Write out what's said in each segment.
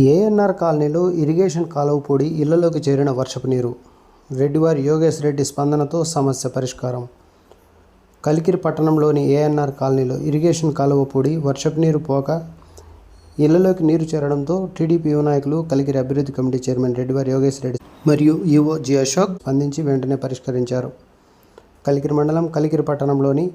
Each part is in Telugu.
ఏఎన్ఆర్ కాలనీలో ఇరిగేషన్ కాలువ పొడి ఇళ్ళలోకి చేరిన వర్షపు నీరు. రెడ్డివారి యోగేష్ రెడ్డి స్పందనతో సమస్య పరిష్కారం. కలికిరి పట్టణంలోని ఏఎన్ఆర్ కాలనీలో ఇరిగేషన్ కాలువ పొడి వర్షపు నీరు పోక ఇళ్ళలోకి నీరు చేరడంతో టీడీపీ యువ నాయకులు కలికిరి అభివృద్ధి కమిటీ చైర్మన్ రెడ్డివారి యోగేష్ రెడ్డి మరియు ఈవో జి అశోక్ స్పందించి వెంటనే పరిష్కరించారు. కలికిరి మండలం కలికిరి పట్టణంలోని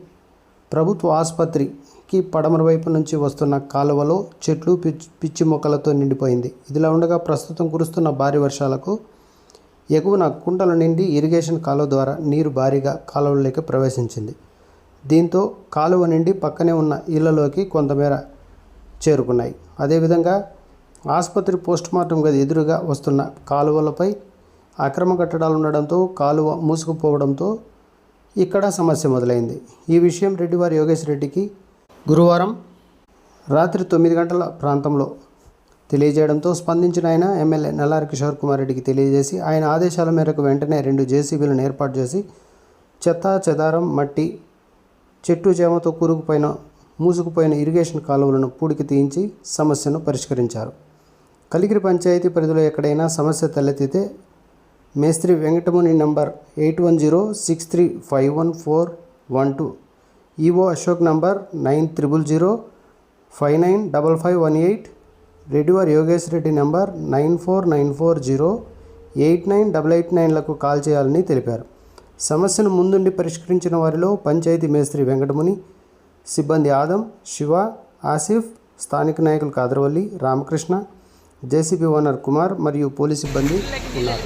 ప్రభుత్వ ఆసుపత్రికి పడమర వైపు నుంచి వస్తున్న కాలువలో చెట్లు పిచ్చి పిచ్చి మొక్కలతో నిండిపోయింది. ఇదిలా ఉండగా ప్రస్తుతం కురుస్తున్న భారీ వర్షాలకు ఎగువన కుంటల నిండి ఇరిగేషన్ కాలువ ద్వారా నీరు భారీగా కాలువలోకి ప్రవేశించింది. దీంతో కాలువ నిండి పక్కనే ఉన్న ఇళ్ళలోకి కొంతమేర చేరుకున్నాయి. అదేవిధంగా ఆసుపత్రి పోస్టుమార్టం గది ఎదురుగా వస్తున్న కాలువలపై అక్రమ కట్టడాలు ఉండడంతో కాలువ మూసుకుపోవడంతో ఇక్కడ సమస్య మొదలైంది. ఈ విషయం రెడ్డివారి యోగేష్ రెడ్డికి గురువారం రాత్రి తొమ్మిది గంటల ప్రాంతంలో తెలియజేయడంతో స్పందించిన ఆయన ఎమ్మెల్యే నల్లారి కిషోర్ కుమార్ రెడ్డికి తెలియజేసి ఆయన ఆదేశాల మేరకు వెంటనే రెండు జేసీబీలను ఏర్పాటు చేసి చెత్త చెదారం మట్టి చెట్టు చేమతో కూరుకుపోయిన మూసుకుపోయిన ఇరిగేషన్ కాలువలను పూడికి తీయించి సమస్యను పరిష్కరించారు. కలిగిరి పంచాయతీ పరిధిలో ఎక్కడైనా సమస్య తలెత్తితే మేస్త్రి Venkatamuni number eight one zero six three five one four one two. EO Ashok number nine triple zero five nine double five one eight. Reddivar Yogesh Reddy number nine four nine four zero eight nine double eight నైన్లకు call చేయాలని తెలిపారు. సమస్యను ముందుండి పరిష్కరించిన వారిలో పంచాయతీ మేస్త్రి వెంకటముని సిబ్బంది ఆదం శివ ఆసిఫ్ స్థానిక నాయకులు కాదరవల్లి రామకృష్ణ జేసీబీ ఓనర్ కుమార్ మరియు పోలీస్ సిబ్బంది ఉన్నారు.